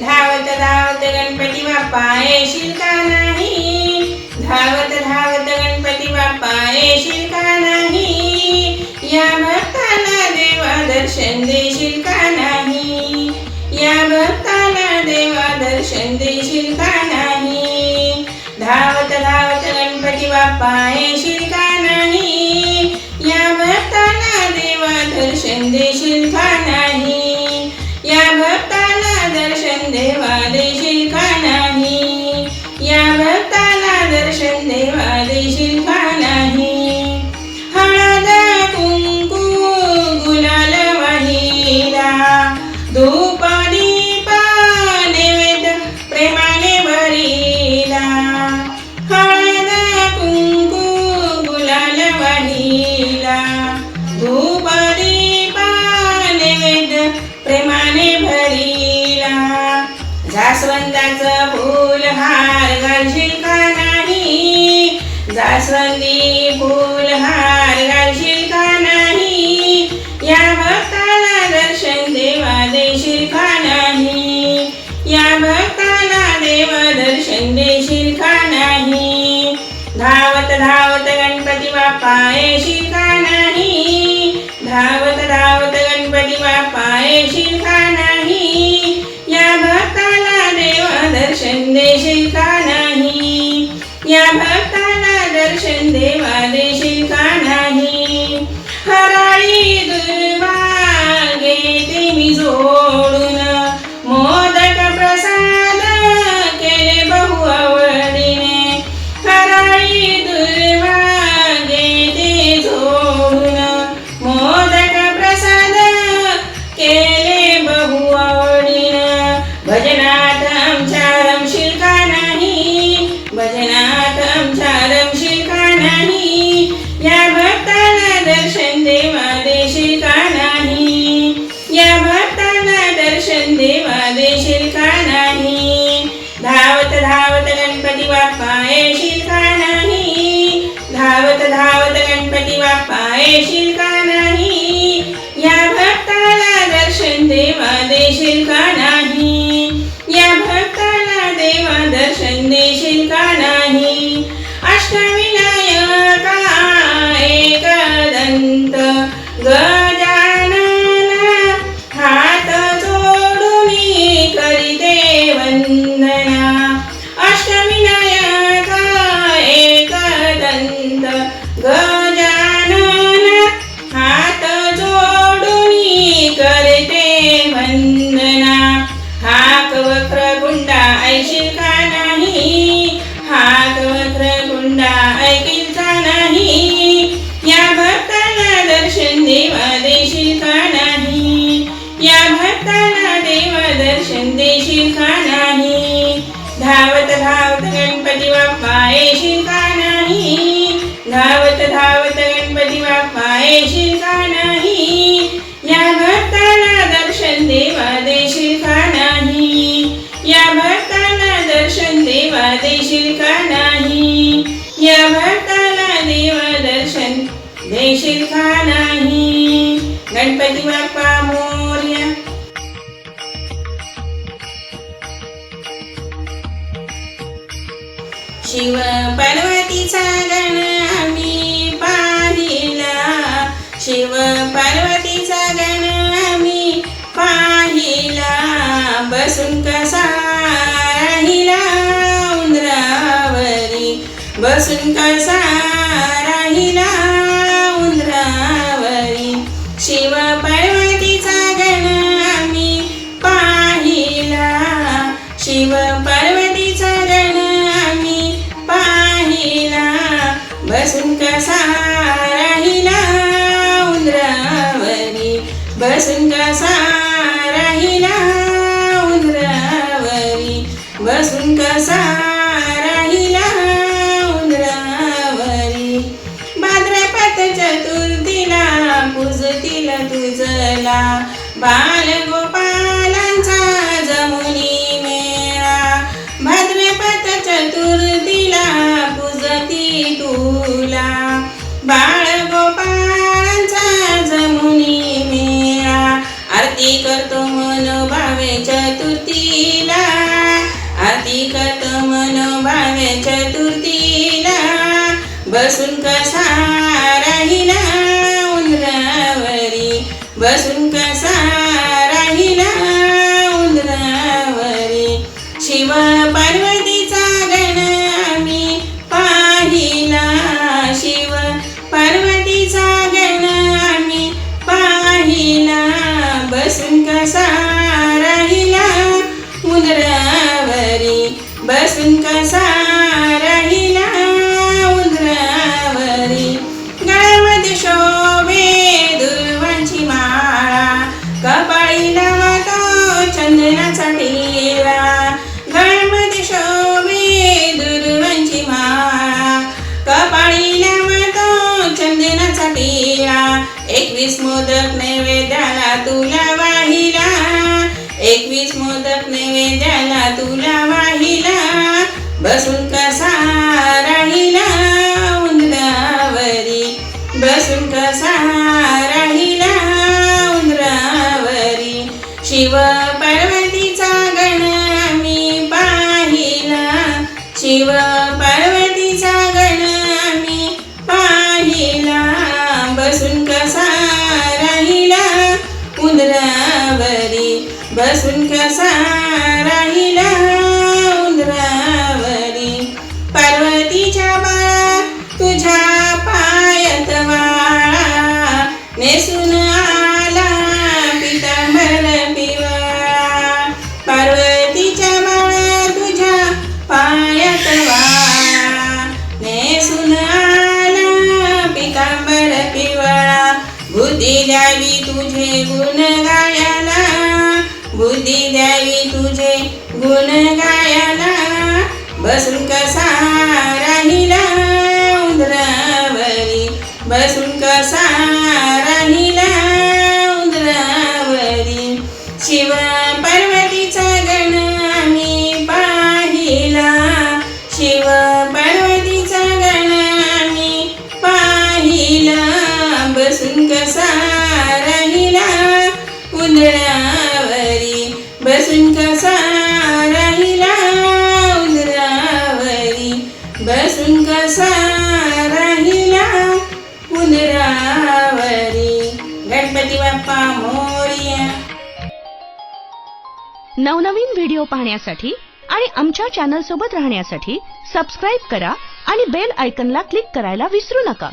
धावत धावत गणपती बाप्पा येशील का नाही? धावत धावत गणपती बाप्पा येशील का नाही? या भक्ताला देवा दर्शन देशील का नाही? या भक्ताला देवा दर्शन देशील का नाही? धावत धावत गणपती बाप्पा येशील का नाही? या भक्ताला देवा दर्शन देशील का नाही? जास्वंदाचं फूल हार घालशील का नाही? जास्वंदी फूल हार घालशील का नाही? या भक्ताला दर्शन देवा देशील का नाही? या भक्ताला देवा दर्शन देशील का नाही? धावत धावत गणपती बाप्पा येशील का नाही? धावत धावत गणपती बाप्पा येशील का नाही? दर्शन देशील का नाही धावत धावत गणपती बाप्पा येशील का नाही धावत धावत गणपती बाप्पा येशील का नाही शिव पार्वतीचा गण आम्ही पाहिला. शिव पार्वतीचा गण आम्ही पाहिला. बसून कसा राहिला उंदरावरी? बसून कसा कसा राहिला उंदरावरी. बसून कसा राहिला उंदरावरी. भाद्रपद चतुर्थीला पूजतील तुझला बाल आरती करतो मन भावे चतुर्थी करतो अतिकत मनोभावे चतुर्थीला. बसून कसा राहिला उंदरावरी. बसून कसा राहिला उंदरावरी. शिवा चंदनाचा टिळा गळ्यामध्ये शोभे दुर्वांची माळा कपाळी लावतो चंदनाचा टिळा एकवीस मोदक नैवेद्याला तुला वाहिला एकवीस मोदक नैवेद्याला तुला वाहिला बसून कसा राहिला उंदरावरी? बसून कसा बसून कसा राहिला उंदरावरी? पार्वतीच्या बाळा तुझ्या पायत वाळा. नेसून आला पितांबर पिवळा. पार्वतीच्या बाळा तुझ्या पायत वाळा. नेसून आला पितांबर पिवळा. बुद्धी द्यावी तुझे गुण गायला. बुद्धी द्यावी तुझे गुण गायला बसून कसा राहिला उंदरावरी? बसून कसा राहिला उंदरावरी? शिव पार्वतीचा गण आम्ही पाहिला. शिव पार्वतीचा गण आम्ही पाहिला. बसून कसा राहिला उंदरा बसून कसा राहिला उंदरावरी बसून कसा राहिला उंदरावरी गणपती बाप्पा मोरिया। नवनवीन व्हिडिओ पाहण्यासाठी आणि आमच्या चॅनल सोबत राहण्यासाठी सबस्क्राईब करा आणि बेल आयकनला क्लिक करायला विसरू नका.